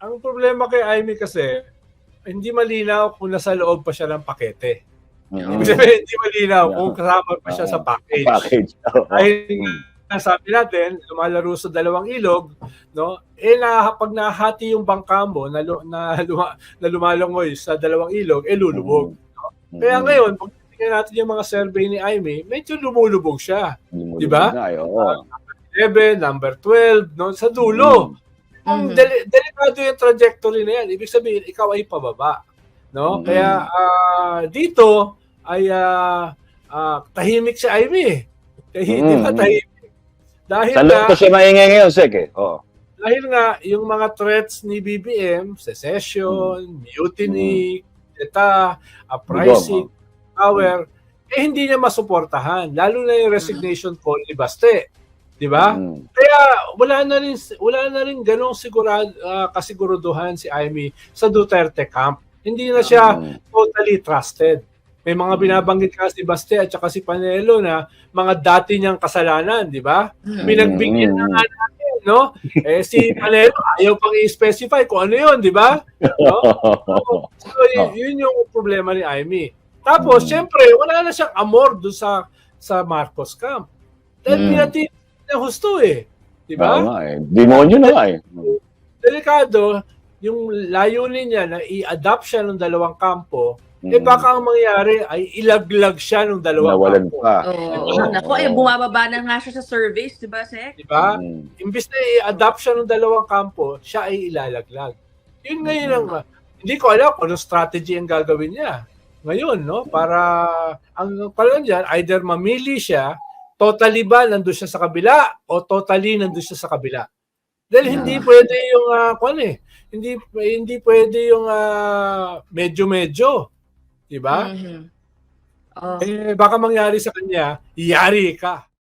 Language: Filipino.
Ang problema kay Amy kasi, hindi malinaw kung nasa loob pa siya ng pakete. Mm. Sabihin, hindi malinaw Yeah. kung kasama pa siya sa package. Package. Oo. Dahil Mm. nga, sabi natin, lumalaro sa dalawang ilog, no? Eh na pag nahati yung bangka mo na, na, luma, na lumalangoy sa dalawang ilog, eh lulubog. Mm. Kaya ngayon, pag tingnan natin yung mga survey ni Amy, medyo lumulubog siya. Lumulubog Di ba? eh, oo. 11, number 12, no? Sa dulo. Ang Mhm. deli- delikado yung trajectory na yan. Ibig sabihin, ikaw ay pababa. No? Mhm. Kaya ah, dito ay ah, ah, tahimik si Amy. Tahimik, ba Mhm. tahimik? Dahil loob ko siya maingay ngayon, Sek. Oo. dahil nga yung mga threats ni BBM, secession, mutiny, eta, uprising, power, eh hindi niya masuportahan. Lalo na yung resignation call ni Baste. Di ba? Mm. Kaya wala na rin wala na rin ganong sigurado kasiguruduhan si Amy sa Duterte camp. Hindi na siya Mm. totally trusted. May mga binanggit kasi si Baste at saka si Panelo na mga dati niyang kasalanan, di ba? Mhm. Pinagbigyan na nga natin, no? Eh si Panelo ayaw pang i-specify kung ano 'yon, di ba? No? So, yun, yun yung problema ni Amy. Tapos, Mm. syempre, wala na siyang amor doon sa sa Marcos camp. Dahil Mm. pinatid niya husto eh. Di ba? Oo nga, eh. Demonyo na nga, eh. delikado, yung layunin niya na i-adapt siya ng dalawang kampo, eh Mm. baka ang mangyari ay ilaglag siya ng dalawang Nawalan kampo. pa. Oo. Oo. Naku, eh, bumababa na nga siya sa surveys, di ba, Sek? Di ba? Mm. Imbis na i-adapt siya ng dalawang kampo, siya ay ilalaglag. Yun ngayon ang, hindi ko alam kung anong strategy ang gagawin niya. Ngayon, no? Para, ang pala dyan, either mamili siya, totally ba nandun siya sa kabila, o totally nandun siya sa kabila. Dahil hindi pwede yung, uh, kung ano eh, hindi, hindi pwede yung ah, medyo-medyo. Di ba? Mhm. Oh. Eh, baka mangyari sa kanya, yari ka.